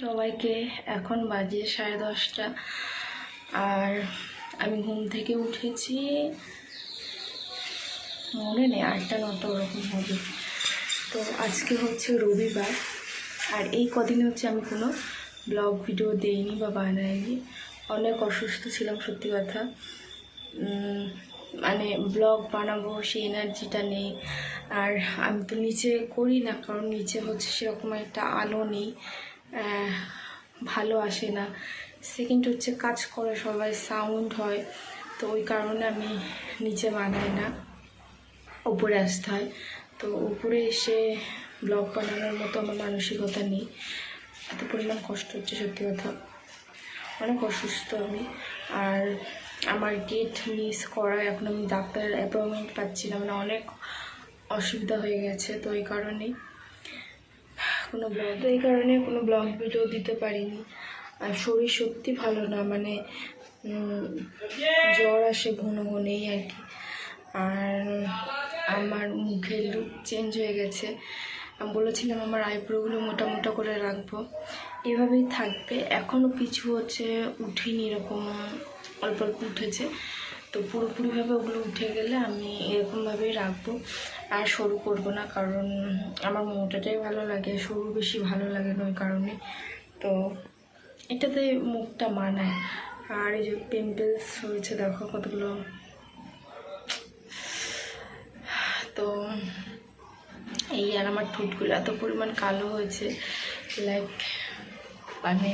সবাইকে এখন বাজে সাড়ে দশটা। আর আমি ঘুম থেকে উঠেছি। মনে নেই, আটটা, নটা ওরকম হবে। তো আজকে হচ্ছে রবিবার। আর এই কদিন হচ্ছে আমি কোনো ব্লগ, ভিডিও দেইনি বা বানাইনি। অনেক অসুস্থ ছিলাম, সত্যি কথা। মানে ব্লগ বানাবো, সেই এনার্জিটা নেই। আর আমি তো নিচে করি না, কারণ নিচে হচ্ছে সেরকম একটা আলো নেই। ভালো আসে না। সেকেন্ড হচ্ছে কাজ করে সবাই সাউন্ড হয়, তো ওই কারণে আমি নিচে বানাই না উপরে আসতে হয়। তো উপরে এসে ব্লগ বানানোর মতো আমার মানসিকতা নেই। এত পরিমাণ কষ্ট হচ্ছে সত্যি কথা। অনেক অসুস্থ আমি। আর আমার ডেট মিস করা, এখন আমি ডাক্তারের অ্যাপয়েন্টমেন্ট পাচ্ছি না মানে অনেক অসুবিধা হয়ে গেছে, তো এই কারণেই। কোনো ব্লগ তো এই কারণে কোনো ব্লগ ভিডিও দিতে পারিনি। আর শরীর সত্যি ভালো না মানে জ্বর আসে ঘন ঘনেই আর কি। আর আমার মুখের লুক চেঞ্জ হয়ে গেছে। আমি বলেছিলাম আমার আইব্রোগুলো মোটা মোটা করে রাখব। এভাবেই থাকবে। এখনও কিছু হচ্ছে, উঠিনি এরকম, অল্প অল্প উঠেছে। তো পুরোপুরিভাবে ওগুলো উঠে গেলে আমি এরকমভাবেই রাখব। আর সরু করব না, কারণ আমার মোটাটাই ভালো লাগে, সরু বেশি ভালো লাগে না ওই কারণে। তো এটাতে মুখটা মানায়। আর এই যে পিম্পলস হয়েছে, দেখো কতগুলো। তো এই আর আমার ঠোঁটগুলো এত পরিমাণ কালো হয়েছে লাইক মানে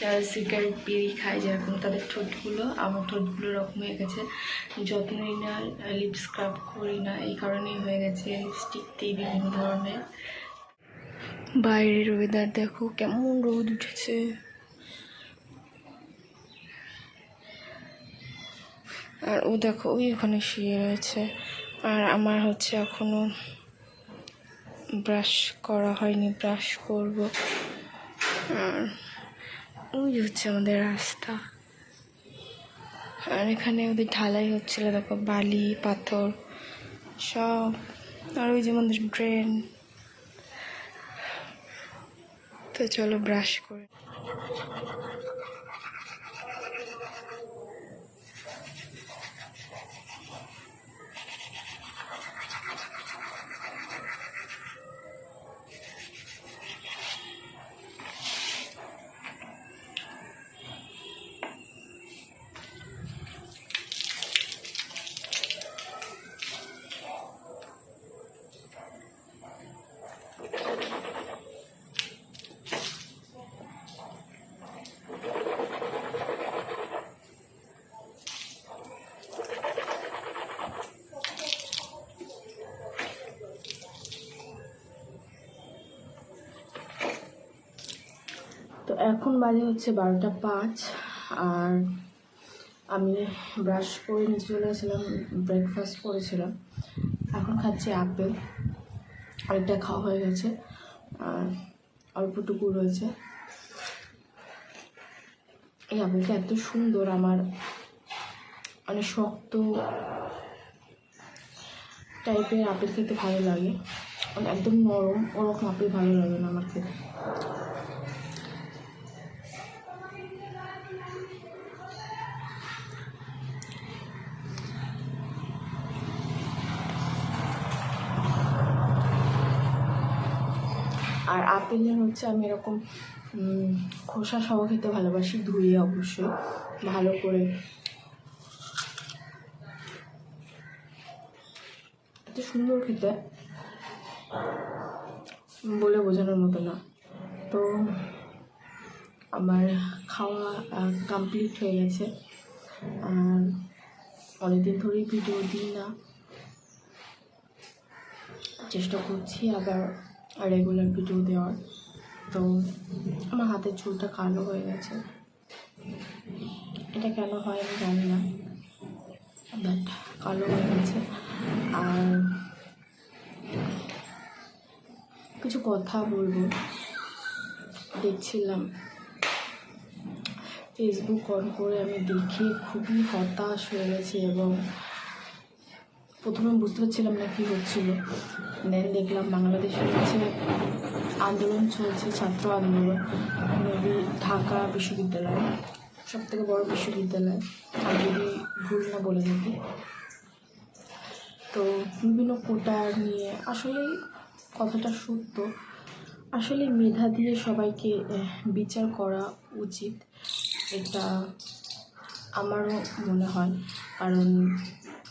যারা সিগারেট বিড়ি খায় যেরকম তাদের ঠোঁটগুলো, আমার ঠোঁটগুলো এরকম হয়ে গেছে। যত্নই না লিপ স্ক্রাব করি না, এই কারণেই হয়ে গেছে লিপস্টিক দিই বিভিন্ন ধরনের। বাইরের ওয়েদার দেখো কেমন রোদ উঠেছে। আর ও দেখো, ওই ওখানে শুয়ে রয়েছে। আর আমার হচ্ছে এখনও ব্রাশ করা হয়নি ব্রাশ করব। আর ওই হচ্ছে আমাদের রাস্তা। আর এখানে ওদের ঢালাই হচ্ছিল, দেখো বালি, পাথর, সব। আর ওই যে আমাদের ড্রেন। তো চলো ব্রাশ করে এখন বাজে হচ্ছে বারোটা পাঁচ, আর আমি ব্রাশ করে নিচে চলে গেছিলাম ব্রেকফাস্ট করেছিলাম। এখন খাচ্ছি আপেল অনেকটা খাওয়া হয়ে গেছে, আর অল্পটুকু রয়েছে। এই আপেলটা এত সুন্দর, আমার অনেক শক্ত টাইপের আপেল খেতে ভালো লাগে। মানে একদম নরম, ওরকম আপেল ভালো লাগে না আমার খেতে। আর আপেলের হচ্ছে আমি এরকম খোসা সহ খেতে ভালোবাসি, ধুয়ে অবশ্যই, ভালো করে। এত সুন্দর খেতে, বলে বোঝানোর মতো না। তো আমার খাওয়া কমপ্লিট হয়ে গেছে। আর অনেকদিন ধরেই ভিডিও দিই না। চেষ্টা করছি আবার রেগুলার ভিডিও দেওয়ার। তো আমার হাতের চুলটা কালো হয়ে গেছে। এটা কেন হয় আমি জানি না। বাট কালো হয়ে গেছে। আর কিছু কথা বলব। দেখছিলাম ফেসবুক অন করে আমি দেখে খুবই হতাশ হয়ে গেছি এবং প্রথমে বুঝতে পারছিলাম না কী হচ্ছিল। দেন দেখলাম বাংলাদেশে হচ্ছে আন্দোলন চলছে, ছাত্র আন্দোলন ঢাকা বিশ্ববিদ্যালয় সব থেকে বড় বিশ্ববিদ্যালয়, আর যদি ভুল না বলে থাকি। তো বিভিন্ন কোটা নিয়ে আসলেই কথাটা সত্য। আসলে মেধা দিয়ে সবাইকে বিচার করা উচিত, এটা আমারও মনে হয়। কারণ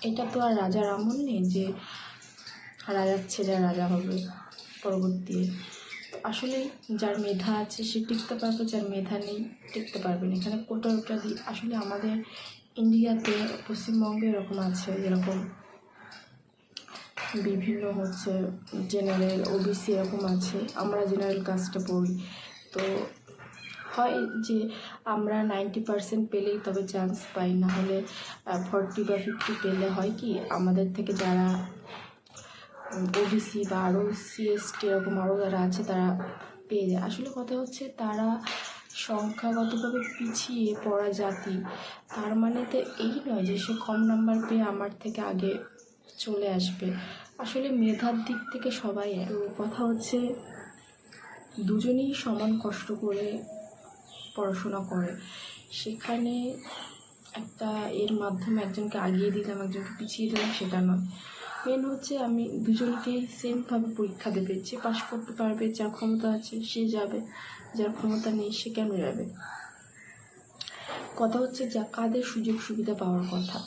এটা তো আর রাজার আমল নেই যে রাজার ছেলে রাজা হবে পরবর্তী। আসলে যার মেধা আছে, সে টিকতে পারবে, যার মেধা নেই, টিকতে পারবে না। এখানে কোটা ওটা দিয়ে আসলে আমাদের ইন্ডিয়াতে পশ্চিমবঙ্গে এরকম আছে, যেরকম বিভিন্ন হচ্ছে জেনারেল ওবিসি এরকম আছে। আমরা জেনারেল কাস্টে পড়ি। তো হয় যে আমরা নাইনটি পার্সেন্ট পেলেই তবে চান্স পাই না হলে ফর্টি বা ফিফটি পেলে হয় কি, আমাদের থেকে যারা ওবিসি বা আরও সিএসটি এরকম আরও যারা আছে, তারা পেয়ে যায়। আসলে কথা হচ্ছে তারা সংখ্যাগতভাবে পিছিয়ে পড়া জাতি। তার মানে তো এই নয় যে সে কম নাম্বার পেয়ে আমার থেকে আগে চলে আসবে। আসলে মেধার দিক থেকে সবাই কথা হচ্ছে দুজনেই সমান কষ্ট করে পড়াশোনা করে। সেখানে একটা এর মাধ্যমে একজনকে আগিয়ে দিলাম, একজনকে পিছিয়ে দিলাম, সেটা নয়। মেন হচ্ছে আমি দুজনকেই সেমভাবে পরীক্ষা দেবে যে পাশ করতে পারবে যার ক্ষমতা আছে সে যাবে, যার ক্ষমতা নেই সে কেন যাবে? কথা হচ্ছে যা কাদের সুযোগ সুবিধা পাওয়ার কথা।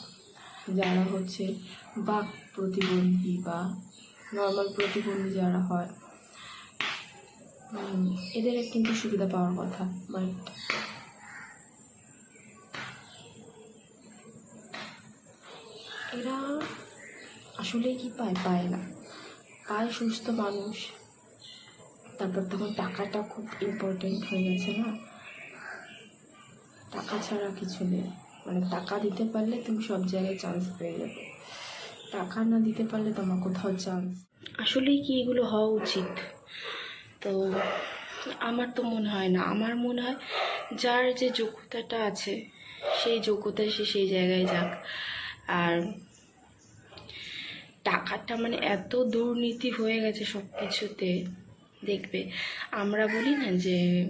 যারা হচ্ছে বাক প্রতিবন্ধী বা নর্মাল প্রতিবন্ধী যারা হয় এদের কিন্তু সুবিধা পাওয়ার কথা বাট এরা আসলে কি পায়? পায় না। পায় সুস্থ মানুষ। তারপর তখন টাকাটা খুব ইম্পর্টেন্ট হয়ে গেছে, না? টাকা ছাড়া কিছু নেই। মানে টাকা দিতে পারলে তুমি সব জায়গায় চান্স পেয়ে যাবে। টাকা না দিতে পারলে তোমার কোথাও চান্স আসলেই কি এগুলো হওয়া উচিত? তো আমার তো মনে হয় না। আমার মনে হয় যার যে যোগ্যতাটা আছে, সেই যোগ্যতায় সে সেই জায়গায় যাক। আর টাকাটা মানে এত দুর্নীতি হয়ে গেছে সব কিছুতে দেখবে। আমরা বলি না যে,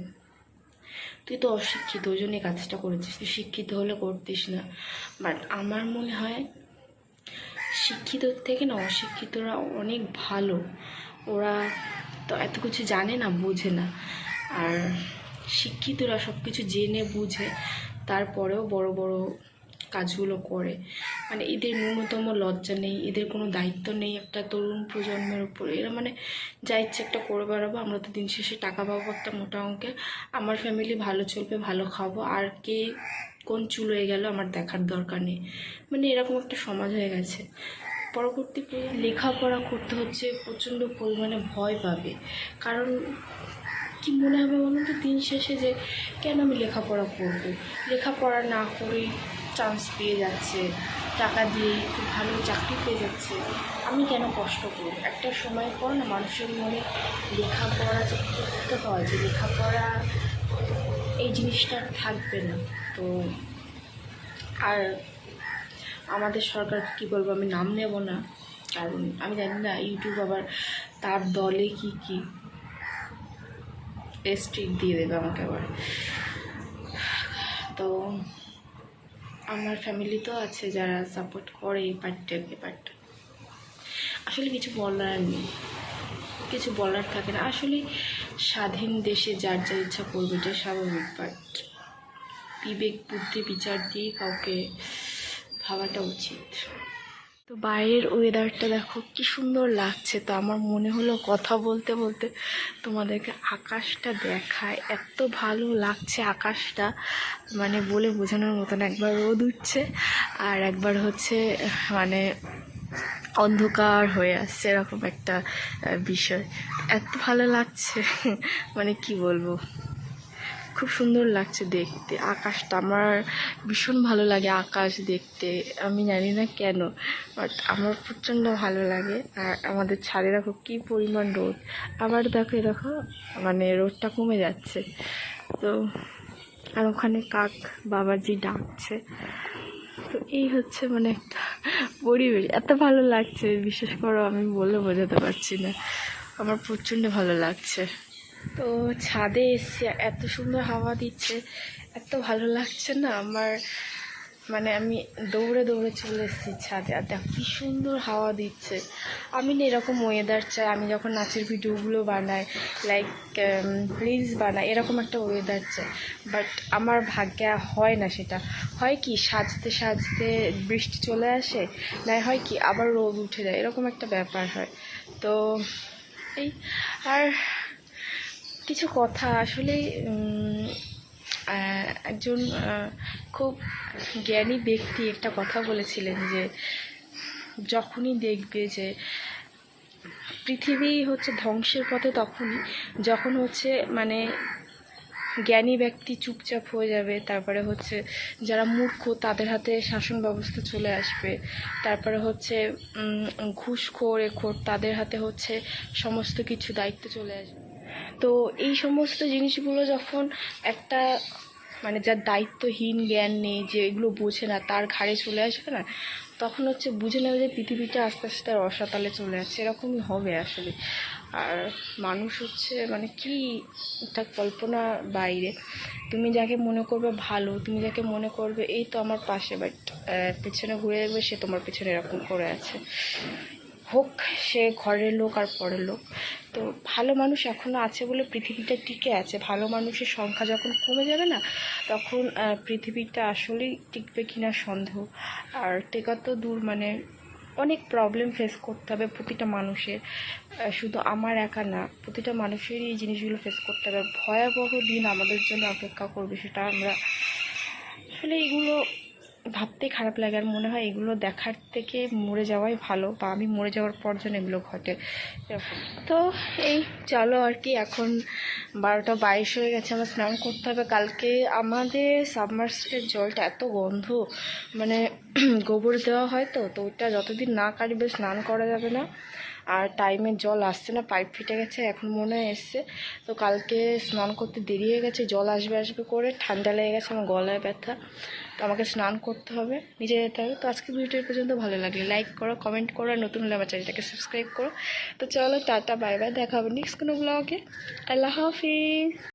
তুই তো অশিক্ষিত, ওই জন্য কাজটা করেছিস। তুই শিক্ষিত হলে করতিস না। বাট আমার মনে হয় শিক্ষিতর থেকে না, অশিক্ষিতরা অনেক ভালো। ওরা তো এত কিছু জানে না, বোঝে না। আর শিক্ষিতরা সব কিছু জেনে, বুঝে, তারপরেও বড় বড় কাজগুলো করে। মানে এদের ন্যূনতম লজ্জা নেই, এদের কোনো দায়িত্ব নেই একটা তরুণ প্রজন্মের উপরে। এরা মানে যা ইচ্ছে একটা করে বেড়াবো, আমরা তো দিন শেষে টাকা পাবো একটা মোটা অঙ্কের আমার ফ্যামিলি ভালো চলবে, ভালো খাব, আর কে কোন চুল হয়ে গেল আমার দেখার দরকার নেই। মানে এরকম একটা সমাজ হয়ে গেছে। পরবর্তী লেখাপড়া করতে হচ্ছে, প্রচণ্ড পরিমাণে ভয় পাবে। কারণ কি মনে হবে বলুন তো, দিন শেষে যে কেন আমি লেখাপড়া করব? লেখাপড়া না করেই চান্স পেয়ে যাচ্ছে, টাকা দিয়ে খুব ভালো চাকরি পেয়ে যাচ্ছে। আমি কেন কষ্ট করব? একটা সময় পর না মানুষের মনে লেখাপড়া যে করতে হয়, যে লেখাপড়া এই জিনিসটা থাকবে না। তো আর আমাদের সরকার কি বলব, আমি নাম নেব না। কারণ আমি জানি না, ইউটিউব আবার তার দলে কি কি স্ট্রিক দিয়ে দেবে আমাকে আবার। তো আমার ফ্যামিলি তো আছে যারা সাপোর্ট করে এই পার্টটা পার্টটাকে বাট আসলে কিছু বলার নেই। কিছু বলার থাকে না। আসলে স্বাধীন দেশে যার যা ইচ্ছা করবে, এটা স্বাভাবিক। বাট বিবেক, বুদ্ধি, বিচার দিয়ে কাউকে ভাবাটা উচিত। তো বাইরের ওয়েদারটা দেখো, কি সুন্দর লাগছে। তো আমার মনে হলো কথা বলতে বলতে তোমাদেরকে আকাশটা দেখায়। এত ভালো লাগছে আকাশটা। মানে বলে বোঝানোর মতন একবার রোদ উঠছে আর একবার হচ্ছে মানে অন্ধকার হয়ে আসছে এরকম একটা বিষয়। এত ভালো লাগছে। মানে কি বলব? খুব সুন্দর লাগছে দেখতে। আকাশটা আমার ভীষণ ভালো লাগে আকাশ দেখতে। আমি জানি না কেন বাট আমার প্রচণ্ড ভালো লাগে। আর আমাদের ছাদে দেখো কী পরিমাণ রোদ। আবার দেখো দেখো মানে রোদটা কমে যাচ্ছে। তো, আর ওখানে কাক বাবাজি ডাকছে। তো এই হচ্ছে মানে একটা পরিবেশ। এত ভালো লাগছে বিশেষ করো আমি বলে বোঝাতে পারছি না। আমার প্রচণ্ড ভালো লাগছে। তো ছাদে এসে এত সুন্দর হাওয়া দিচ্ছে, এত ভালো লাগছে না আমার? মানে আমি দৌড়ে দৌড়ে চলে এসেছি ছাদে, আর দেখ কি সুন্দর হাওয়া দিচ্ছে। আমি না এরকম ওয়েদার চাই, আমি যখন নাচের ভিডিওগুলো বানাই লাইক রিলস বানাই, এরকম একটা ওয়েদার চাই। বাট আমার ভাগ্যে হয় না সেটা। হয় কি, সাজতে সাজতে বৃষ্টি চলে আসে, না হয় কি, আবার রোদ উঠে যায়, এরকম একটা ব্যাপার হয়। তো এই, আর কিছু কথা আসলে একজন খুব জ্ঞানী ব্যক্তি একটা কথা বলেছিলেন যে, যখনই দেখবে যে, পৃথিবী হচ্ছে ধ্বংসের পথে তখনই যখন হচ্ছে মানে জ্ঞানী ব্যক্তি চুপচাপ হয়ে যাবে, তারপরে হচ্ছে যারা মূর্খ তাদের হাতে শাসন ব্যবস্থা চলে আসবে, তারপরে হচ্ছে ঘুষখোর এখোর তাদের হাতে হচ্ছে সমস্ত কিছু দায়িত্ব চলে আসবে। তো এই সমস্ত জিনিসগুলো যখন একটা মানে যার দায়িত্বহীন জ্ঞান নেই, যে এগুলো বোঝে না, তার ঘাড়ে চলে আসবে না, তখন হচ্ছে বুঝে নেবে যে পৃথিবীটা আস্তে আস্তে আর অসাতালে চলে যাচ্ছে এরকমই হবে আসলে। আর মানুষ হচ্ছে মানে কি এটা কল্পনা বাইরে। তুমি যাকে মনে করবে ভালো, তুমি যাকে মনে করবে এই তো আমার পাশে বাট পেছনে ঘুরে দেখবে সে তোমার পেছনে এরকম করে আছে। হোক, সে ঘরের লোক আর পরের লোক। তো ভালো মানুষ এখনও আছে বলে পৃথিবীটা টিকে আছে। ভালো মানুষের সংখ্যা যখন কমে যাবে না, তখন পৃথিবীটা আসলেই টিকবে কিনা সন্দেহ। আর টেকা তো দূর মানে অনেক প্রবলেম ফেস করতে হবে প্রতিটা মানুষের। শুধু আমার একা না, প্রতিটা মানুষেরই এই জিনিসগুলো ফেস করতে হবে। ভয়াবহ দিন আমাদের জন্য অপেক্ষা করবে, সেটা আমরা আসলে এগুলো ভাবতে খারাপ লাগে আর মনে হয় এগুলো দেখার থেকে মরে যাওয়াই ভালো বা আমি মরে যাওয়ার পর যেন এগুলো ঘটে। তো এই চলো আর কি, এখন বারোটা বাইশ হয়ে গেছে, আমার স্নান করতে হবে। কালকে আমাদের সাবমার্সের জলটা এত গন্ধ মানে গোবর দেওয়া হয় তো তো ওইটা যতদিন না কাটবে স্নান করা যাবে না। আর টাইমে জল আসছে না পাইপ ফিটে গেছে, এখন মনে হয় এসছে। তো কালকে স্নান করতে দেরি হয়ে গেছে, জল আসবে আসবে করে, ঠান্ডা লেগে গেছে, আমার গলায় ব্যথা। তো আমাকে স্নান করতে হবে, নিজে যেতে হবে। তো আজকে ভিডিও পর্যন্ত, ভালো লাগলে লাইক করো কমেন্ট করো, আর নতুন হলে আমার চ্যানেলটাকে সাবস্ক্রাইব করো। তো চলো, টাটা বাই বাই দেখা হবে নেক্সট কোনো ব্লগে আল্লাহ হাফিজ।